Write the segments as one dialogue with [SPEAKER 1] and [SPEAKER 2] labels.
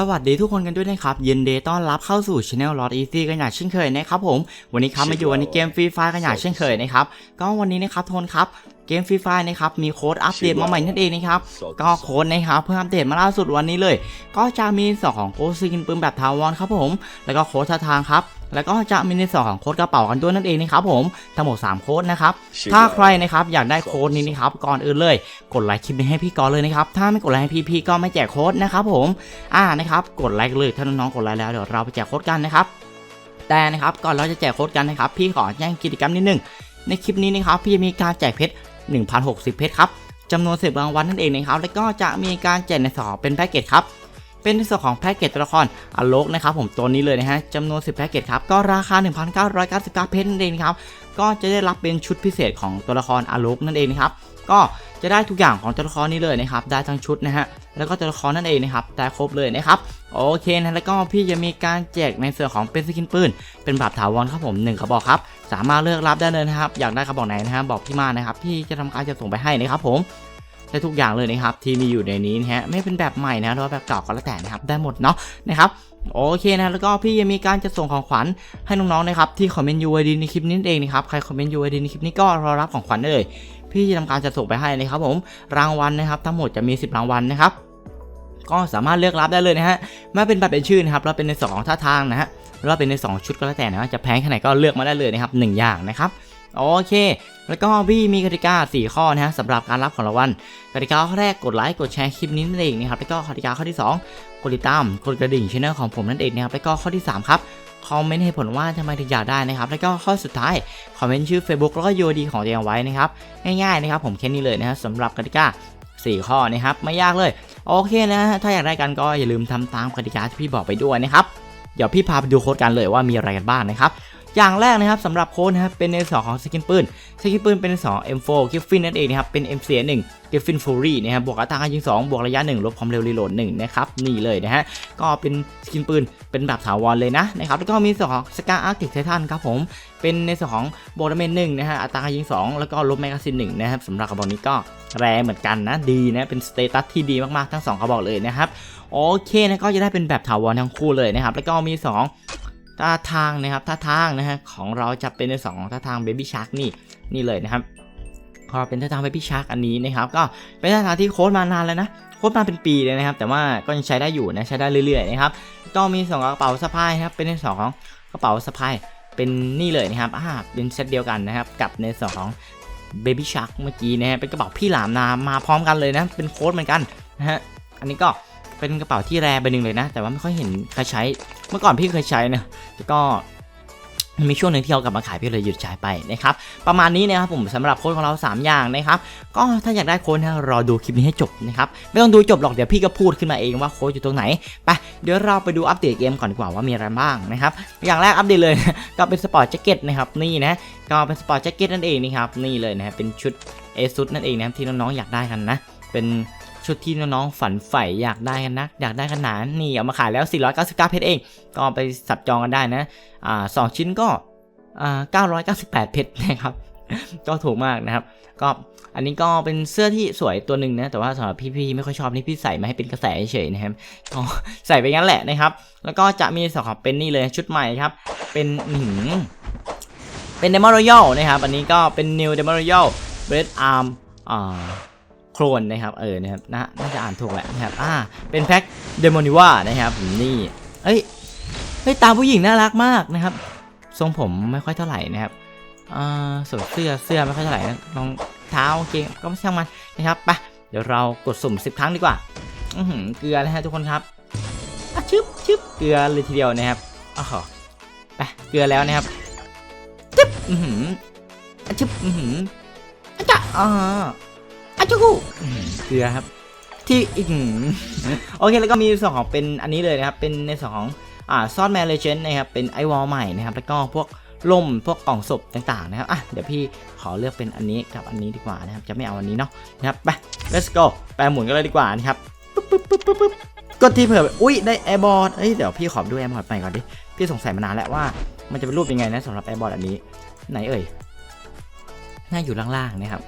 [SPEAKER 1] สวัสดีทุกคนกันด้วยนะครับยินดีต้อนรับเข้าสู่ช anel Lord Easy กันอย่างเช่นเคยนะครับผมวันนี้ครับมาอยู่ในเกมฟรีไฟกันอย่างเช่นเคยนะครับก็วันนี้นะครับโทนครับเกมฟรีไฟนะครับมีโค้ดอัปเดตมาใหม่นั่นเองนะครับก็โค้ดนะครับเพิ่มอัปเดตมาล่าสุดวันนี้เลย ก็จะมีในส่วนของโค้ดสกินปืนแบบทาวอนครับผม แล้วก็โค้ดท่าทางครับ แล้วก็จะมีในส่วนของโค้ดกระเป๋ากันด้วยนั่นเองนะครับผมทั้งหมด 3 โค้ดนะครับ ถ้าใครนะครับอยากได้โค้ดนี้นะครับก่อนอื่นเลย กดไลค์คลิปนี้ให้พี่ก่อนเลยนะครับ ถ้าไม่กดไลค์ให้พี่พี่ก็ไม่แจกโค้ดนะครับผมอ่านะครับกดไลค์เลยถ้าน้องๆกดไลค์แล้วเดี๋ยวเราไปแจกโค้ดกันนะครับแต่นะครับก่อนเราจะแจกโค้ดกันนะครับพี่ขอแจ้งกิจกรรมนิดนึงในคลิปนี้นะครับพี่จะมีการแจกเพชร1,060 เพชรครับจำนวน10รางวัลนั่นเองนะครับแล้วก็จะมีการแจกในสอบเป็นแพ็กเกจครับ เป็นในส่วนของแพ็กเกจตัวละครอโลกนะครับผมตัวนี้เลยนะฮะจำนวน 10แพ็กเกจครับก็ราคา 1,999 เพชรนั่นเองครับก็จะได้รับเป็นชุดพิเศษของตัวละครอโลกนั่นเองนะครับก็จะได้ทุกอย่างของตัวละครนี้เลยนะครับ ได้ทั้งชุดนะฮะ แล้วก็ตัวละครนั่นเองนะครับ ได้ครบเลยนะครับ โอเคนะ แล้วก็พี่จะมีการแจกในส่วนของเป็นสกินปืน เป็นแบบถาวรครับผมหนึ่งกระบอกครับ สามารถเลือกรับได้เลยนะครับ อยากได้กระบอกไหนนะครับบอกพี่มานะครับ พี่จะทำการจะส่งไปให้นะครับผม ได้ทุกอย่างเลยนะครับที่มีอยู่ในนี้นะฮะไม่เป็นแบบใหม่นะหรือว่าแบบเก่าก็แล้วแต่นะครับได้หมดเนาะนะครับโอเคนะแล้วก็พี่ยังมีการจะส่งของขวัญให้น้องๆนะครับที่คอมเมนต์ UID ในคลิปนี้เองนะครับใครคอมเมนต์ UID ในคลิปนี้ก็รอรับของขวัญได้เลย พี่จะทำการจะส่งไปให้นะครับผมรางวัลนะครับ ทั้งหมดจะมี 10 รางวัลนะครับก็สามารถเลือกรับได้เลยนะฮะไม่เป็นแบบเป็นชื่อนะครับแล้วเป็นในสองท่าทางนะฮะแล้วเป็นในสองชุดก็แล้วแต่นะจะแพงแค่ไหนก็เลือกมาได้เลยนะครับหนึ่งอย่างนะครับ โอเค แล้วก็พี่มีกติกา 4 ข้อนะฮะสำหรับการรับของรางวัลกติกาข้อแรกกดไลค์กดแชร์คลิปนี้นั่นเองนะครับแล้วก็กติกาข้อที่ 2 กดติดตามกดกระดิ่งช่องของผมนั่นเองนะครับแล้วก็ข้อที่ 3 ครับคอมเมนต์ให้ผลว่าทำไมถึงอยากได้นะครับ แล้วก็ข้อสุดท้าย คอมเมนต์ชื่อ Facebook แล้วก็ UID ของตัวเองไว้นะครับ ง่ายๆนะครับผมแค่นี้เลยนะฮะสำหรับกติกา 4 ข้อนะครับ ไม่ยากเลย โอเคนะฮะถ้าอยากได้กันก็อย่าลืมทำตามกติกาที่พี่บอกไปด้วยนะครับ เดี๋ยวพี่พาไปดูโค้ดกันเลยว่ามีอะไรกันบ้างนะครับ อย่างแรกนะครับสำหรับโค้ดนะครับเป็นในส่วนของสกินปืนสกินปืนเป็นในส่วนของ M4 กิฟฟินนั่นเองนะครับเป็น MCA 1กิฟฟินฟูรี่นะครับบวกอัตราการยิง2บวกระยะ 1 ลบความเร็วรีโหลด1นะครับนี่เลยนะฮะก็เป็นสกินปืนเป็นแบบถาวรเลยนะนะครับแล้วก็มีส่วนของสกาอาร์ติกไททันครับผมเป็นในส่วนของโบวกดเมจหนึ่งนะฮะอัตราการยิง 2 แล้วก็ลบแมกกาซิน1นะครับสำหรับกระบอกนี้ก็แรงเหมือนกันนะดีนะเป็นสเตตัสที่ดีมากๆทั้งสองกระบอกเลยนะครับโอเคนะก็จะได้เป็นแบบถาวรทั้งคู่เลยนะครับแล้วก็มีสอง ท่าทางนะครับท่าทางนะฮะของเราจะเป็นในสองท่าทาง Baby Shark นี่นี่เลยนะครับพอเป็นท่าทาง Baby Shark อันนี้นะครับ ก็เป็นท่าทางที่โค้ดมานานแล้วนะโค้ดมาเป็นปีเลยนะครับ แต่ว่าก็ยังใช้ได้อยู่นะใช้ได้เรื่อยๆนะครับก็มีสองกระเป๋าสะพายนะครับเป็นในสองของกระเป๋าสะพายเป็นนี่เลยนะครับอ่าเป็นเซตเดียวกันนะครับ กับในสองของ Baby Shark เมื่อกี้นะฮะเป็นกระเป๋าพี่หลามนามาพร้อมกันเลยนะเป็นโค้ดเหมือนกันนะฮะอันนี้ก็ เป็นกระเป๋าที่แรไปหนึ่งเลยนะ แต่ว่าไม่ค่อยเห็นใครใช้ เมื่อก่อนพี่เคยใช้นะแล้วก็มีช่วงหนึ่งที่เอากลับมาขายพี่เลยหยุดใช้ไปนะครับประมาณนี้นะครับผมสำหรับโค้ดของเรา 3 อย่างนะครับก็ถ้าอยากได้โค้ดนะรอดูคลิปนี้ให้จบนะครับไม่ต้องดูจบหรอกเดี๋ยวพี่ก็พูดขึ้นมาเองว่าโค้ดอยู่ตรงไหนไปเดี๋ยวเราไปดูอัปเดตเกมก่อนดีกว่าว่ามีอะไรบ้างนะครับอย่างแรกอัปเดตเลย ก็เป็นสปอร์ตแจ็คเก็ตนะครับนี่นะก็เป็นสปอร์ตแจ็คเก็ตนั่นเองนะครับนี่เลยนะเป็นชุดเอซุดนั่นเองนะที่น้องๆอยากได้กันนะเป็น ชุดที่น้องๆฝันใฝ่อยากได้กันนะ อยากได้ขนาดนี่เอามาขายแล้ว 499 เพชรเอง ก็ไปสับจองกันได้นะอ่าสองชิ้นก็อ่า998 เพชรนะครับ ก็ถูกมากนะครับ ก็อันนี้ก็เป็นเสื้อที่สวยตัวหนึ่งนะ แต่ว่าสำหรับพี่ๆไม่ค่อยชอบนี่พี่ใส่มาให้เป็นกระแสเฉยนะครับก็ใส่ไปงั้นแหละนะครับ แล้วก็จะมีสองของเป็นนี่เลยชุดใหม่ครับ เป็นหืเป็นเดมอนรอยัลนะครับ อันนี้ก็เป็น New d e m o n Royal Red Arm อ่า โครนนะครับเออนะครับนะน่าจะอ่านถูกแหละนะครับอ่าเป็นแพ็คเดมอนิว่านะครับนี่เอ้ยเฮ้ยตาผู้หญิงน่ารักมากนะครับ ทรงผมไม่ค่อยเท่าไหร่นะครับอ่าส่วนเสื้อเสื้อไม่ค่อยเท่าไหร่นะรองเท้าเกงก็ไม่ช่างมันนะครับไปเดี๋ยวเรากดสุ่ม 10 ครั้งดีกว่าอือหือเกลือนะฮะทุกคนครับอะชึบชึบเกลือเลยทีเดียวนะครับอ้าวไปเกลือแล้วนะครับจึ๊บอือหืออะชึบอือหืออะจ๊ะอ่าอะ จุกูอื้อหือเกลือครับ ที่อีกหืโอเคแล้วก็มีส่วนของเป็นอันนี้เลยนะครับ เป็นในส่วนของอ่าซอสแมนเลเจนนะครับ เป็นไอวอลใหม่นะครับ แล้วก็พวกล่มพวกกล่องศพต่างๆนะครับ อะ เดี๋ยวพี่ขอเลือกเป็นอันนี้กับอันนี้ดีกว่านะครับ จะไม่เอาอันนี้เนาะนะครับ ไป let's go ไปหมุนกันเลยดีกว่านะครับปึ๊บปึ๊บปึ๊บปึ๊บปึ๊บกดที่เผื่อ อุ้ย ได้แอร์บอร์ดเอ้ย เดี๋ยวพี่ขอดูแอร์บอร์ดใหม่ก่อนดิ พี่สงสัยมานานแล้วว่า มันจะเป็นรูปยังไงนะสำหรับแอร์บอร์ดอันนี้ ไหนเอ่ย น่าอยู่ล่างๆนะครับ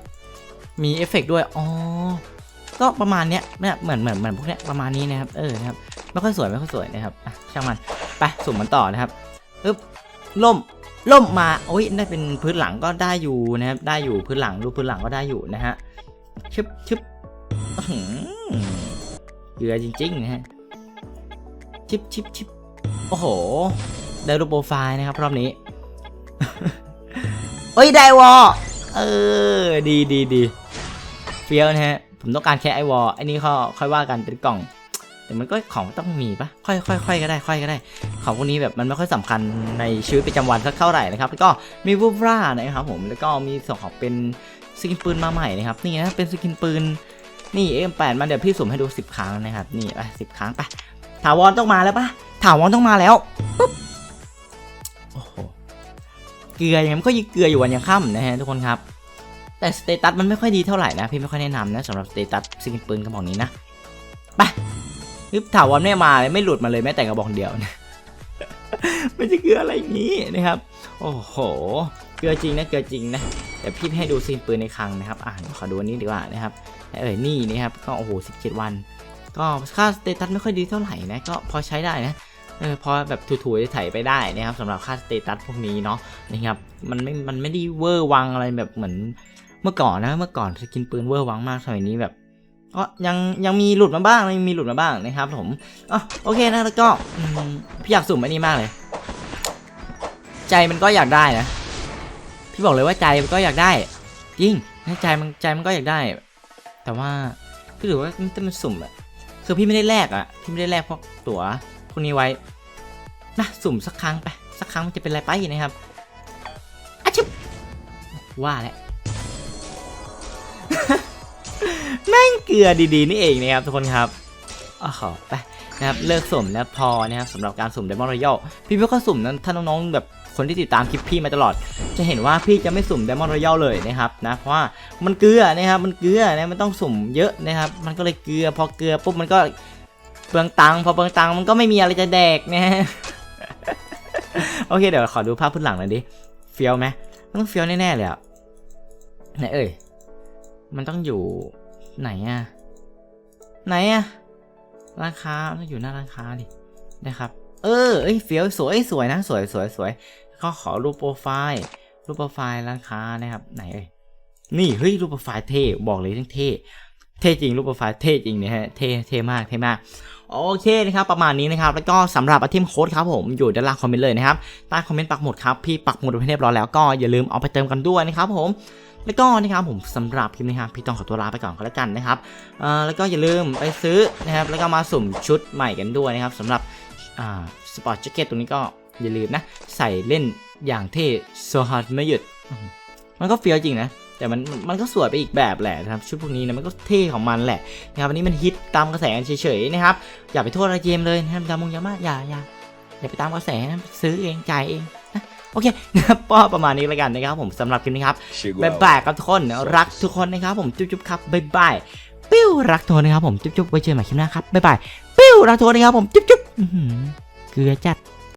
[SPEAKER 1] มีเอฟเฟกต์ด้วย อ๋อ ก็ประมาณเนี้ยเนี่ยเหมือนเหมือนเหมือนพวกเนี้ยประมาณนี้นะครับ เออนะครับ ไม่ค่อยสวยไม่ค่อยสวยนะครับอะช่างมัน ไปสุ่มมันต่อนะครับปึ๊บล่มล่มมา โอ้ยได้เป็นพื้นหลังก็ได้อยู่นะครับ ได้อยู่พื้นหลังรูปพื้นหลังก็ได้อยู่นะฮะ ชึบชึบอื้อหือเกลือจริงๆนะฮะ ชิบชิบชิบโอ้โห ได้รูปโปรไฟล์นะครับรอบนี้ เอ้ย ได้วอเออ ดีดีดี ฟี้ยวนะฮะ ผมต้องการแค่ไอวอลไอันนี้ก็ค่อยว่ากันเป็นกล่อง แต่มันก็ของต้องมีปะค่อยค่อยค่อยก็ได้ ค่อยก็ได้ ของพวกนี้แบบมันไม่ค่อยสำคัญในชีวิตประจำวันสักเท่าไหร่นะครับ แล้วก็มีวูบรานะครับผม แล้วก็มีส่วนของเป็นสกินปืนมาใหม่นะครับ นี่นะ เป็นสกินปืน นี่ M8 มันเดี๋ยวพี่สุ่มให้ดู10ครั้งนะครับ นี่ไปสิครั้งไป ถาวรต้องมาแล้วปะถาวรต้องมาแล้วปุ๊บโอ้โห เกลือยังมันก็ยังเกลืออยู่วันยังค่ำนะฮะทุกคนครับ แต่สเตตัสมันไม่ค่อยดีเท่าไหร่นะ พี่ไม่ค่อยแนะนำนะสำหรับสเตตัสสกินปืนกระบอกนี้นะไปนึกถาวรไม่มาเลยไม่หลุดมาเลยแม้แต่กระบอกเดียวนะไม่ใช่เกลืออะไรอย่างนี้นะครับ โอ้โห เกลือจริงนะเกลือจริงนะแต่พี่ให้ดูซีนปืนในคลังนะครับ อ่านขอดูอันนี้ดีกว่านะครับเอ่ยนี่นะครับ ก็โอ้โห17วัน ก็ค่าสเตตัสไม่ค่อยดีเท่าไหร่นะ ก็พอใช้ได้นะเออพอแบบถูๆไถไปได้นะครับสำหรับค่าสเตตัสพวกนี้เนาะนะครับมันไม่มันไม่ได้เวอร์วังอะไรแบบเหมือน เมื่อก่อนนะเมื่อก่อนสกินปืนเวอร์วังมากสมัยนี้แบบก็ยังยังมีหลุดมาบ้างยังมีหลุดมาบ้างนะครับผมอ๋อโอเคนะแล้วก็พี่อยากสุ่มอันนี้มากเลย ใจมันก็อยากได้นะพี่บอกเลยว่าใจมันก็อยากได้ จริงใจมันใจมันก็อยากได้ แต่ว่าพี่ถือว่ามันมันสุ่มอะคือพี่ไม่ได้แลกอะพี่ไม่ได้แลกพวกตั๋วพวกนี้ไว้นะสุ่มสักครั้งไปสักครั้งมันจะเป็นอะไรไปนะครับอะชิบว่าแหละ แม่งเกลือดีๆนี่เองนะครับทุกคนครับอ๋อขอไปนะครับเลิกสุ่มนะพอนะครับสำหรับการสุ่ม Diamond Royal พี่ไม่ค่อยสุ่มนั้นถ้าน้องๆแบบคนที่ติดตามคลิปพี่มาตลอด จะเห็นว่าพี่จะไม่สุ่ม Diamond Royal เลยนะครับนะเพราะว่ามันเกลือนะครับมันเกลือนะมันต้องสุ่มเยอะนะครับ มันก็เลยเกลือพอเกลือปุ๊บมันก็เปลืองตังค์พอเปลืองตังค์มันก็ไม่มีอะไรจะแดกนะฮะโอเคเดี๋ยวขอดูภาพพื้นหลังหน่อยดิเฟี้ยวไหมมันต้องเฟี้ยวแน่ๆเลยอะไหนเอ่ยมันต้องอยู่ ไหนอะไหนอะร้านค้าอยู่หน้าร้านค้าดินะครับ เออเอ้ยเฟี้ยวสวยสวยนะสวยสวยสวยก็ขอรูปโปรไฟล์รูปโปรไฟล์ร้านค้านะครับ ไหนเอ่ยนี่เฮ้ยรูปโปรไฟล์เท่บอกเลยทั้งเท่เท่จริงรูปโปรไฟล์เท่จริงเนี่ยฮะเท่เท่มากเท่มากโอเคนะครับประมาณนี้นะครับแล้วก็สำหรับอาทิมโค้ดครับผมอยู่ด้านล่างคอมเมนต์เลยนะครับใต้คอมเมนต์ปักหมุดครับพี่ปักหมุดไว้เรียบร้อยแล้วก็อย่าลืมเอาไปเติมกันด้วยนะครับผม แล้วก็นะครับผมสำหรับคลิปนี้ครับพี่ต้องขอตัวลาไปก่อนก็แล้วกันนะครับแล้วก็อย่าลืมไปซื้อนะครับแล้วก็มาสุ่มชุดใหม่กันด้วยนะครับสำหรับสปอร์ตแจ็คเก็ตตรงนี้ก็อย่าลืมนะ ใส่เล่นอย่างเท่โซฮาร์ดไม่หยุด มันก็เฟี้ยวจริงนะ แต่มันมันก็สวยไปอีกแบบแหละนะครับชุดพวกนี้นะมันก็เท่ของมันแหละนะครับอันนี้มันฮิตตามกระแสกันเฉยๆนะครับอย่าไปโทษอะไรเจมเลยนะครับดามงยามาอย่าอย่าอย่าไปตามกระแสนะซื้อเองจ่ายเอง โอเคนะครับก็ประมาณนี้แล้วกันนะครับผมสำหรับคลิปนี้ครับ
[SPEAKER 2] Chegou
[SPEAKER 1] บ๊าย
[SPEAKER 2] a
[SPEAKER 1] บายครับทุกคนรักทุกคนนะครับผมจุ๊บๆครับบ๊ายบายปิ้วรักทุกคนนะครับผมจุ๊บๆไว้เจอกันใหม่คลิปหน้าครับบ๊ายบายปิ้วรักทุกคนนะครับผมจุ๊บๆอื้อหือเกลือจัด